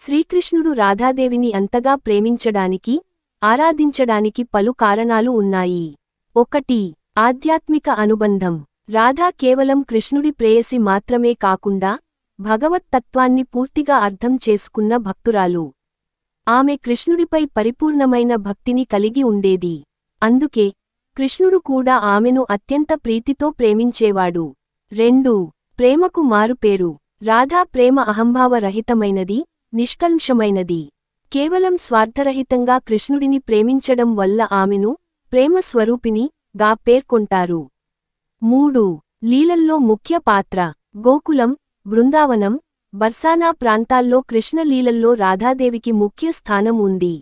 శ్రీకృష్ణుడు రాధాదేవిని అంతగా ప్రేమించడానికి ఆరాధించడానికి పలు కారణాలు ఉన్నాయి. ఒకటి ఆధ్యాత్మిక అనుబంధం. రాధా కేవలం కృష్ణుడి ప్రేయసి మాత్రమే కాకుండా భగవత్తత్వాన్ని పూర్తిగా అర్థం చేసుకున్న భక్తురాలు. ఆమె కృష్ణుడిపై పరిపూర్ణమైన భక్తిని కలిగి ఉండేది. అందుకే కృష్ణుడు కూడా ఆమెను అత్యంత ప్రీతితో ప్రేమించేవాడు. రెండు ప్రేమకు మారుపేరు రాధా ప్రేమ అహంభావరహితమైనది నిష్కల్షమైనది. కేవలం స్వార్థరహితంగా కృష్ణుడిని ప్రేమించడం వల్ల ఆమెను ప్రేమస్వరూపిని గా పేర్కొంటారు. మూడు. లీలల్లో ముఖ్య పాత్ర. గోకులం బృందావనం బర్సానా ప్రాంతాల్లో కృష్ణలీలల్లో రాధాదేవికి ముఖ్య స్థానం ఉంది.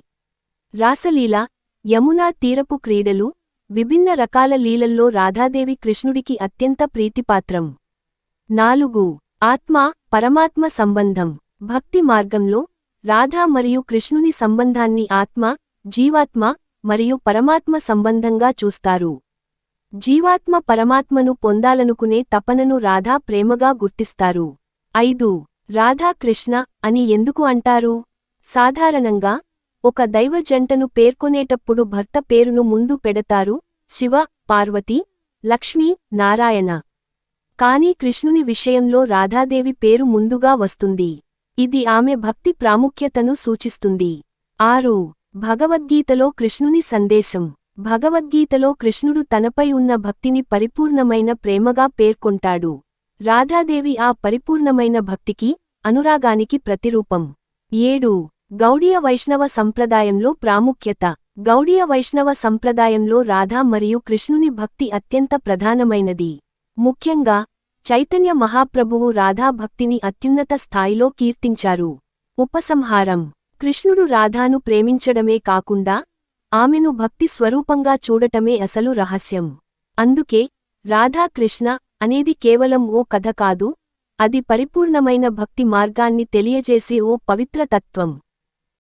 రాసలీల యమునా తీరపు క్రీడలు విభిన్న రకాల లీలల్లో రాధాదేవి కృష్ణుడికి అత్యంత ప్రీతిపాత్రం. నాలుగు. ఆత్మ పరమాత్మ సంబంధం. భక్తి మార్గంలో రాధా మరియు కృష్ణుని సంబంధాన్ని ఆత్మ జీవాత్మ మరియు పరమాత్మ సంబంధంగా చూస్తారు. జీవాత్మ పరమాత్మను పొందాలనుకునే తపనను రాధా ప్రేమగా గుర్తిస్తారు. ఐదు. రాధాకృష్ణ అని ఎందుకు అంటారు? సాధారణంగా ఒక దైవ జంటను పేర్కొనేటప్పుడు భర్త పేరును ముందు పెడతారు శివ పార్వతి లక్ష్మీ నారాయణ. కాని కృష్ణుని విషయంలో రాధాదేవి పేరు ముందుగా వస్తుంది. ఇది ఆమె భక్తి ప్రాముఖ్యతను సూచిస్తుంది. ఆరు భగవద్గీతలో కృష్ణుని సందేశం. భగవద్గీతలో కృష్ణుడు తనపై ఉన్న భక్తిని పరిపూర్ణమైన ప్రేమగా పేర్కొంటాడు. రాధాదేవి ఆ పరిపూర్ణమైన భక్తికి అనురాగానికి ప్రతిరూపం. ఏడు గౌడీయ వైష్ణవ సంప్రదాయంలో ప్రాముఖ్యత. గౌడీయ వైష్ణవ సంప్రదాయంలో రాధా మరియు కృష్ణుని భక్తి అత్యంత ప్రధానమైనది. ముఖ్యంగా చైతన్య మహాప్రభువు రాధా భక్తిని అత్యున్నత స్థాయిలో కీర్తించారు. ఉపసంహారం. కృష్ణుడు రాధాను ప్రేమించడమే కాకుండా ఆమెను భక్తి స్వరూపంగా చూడటమే అసలు రహస్యం. అందుకే రాధాకృష్ణ అనేది కేవలం ఓ కథ కాదు అది పరిపూర్ణమైన భక్తి మార్గాన్ని తెలియజేసే ఓ పవిత్ర తత్వం.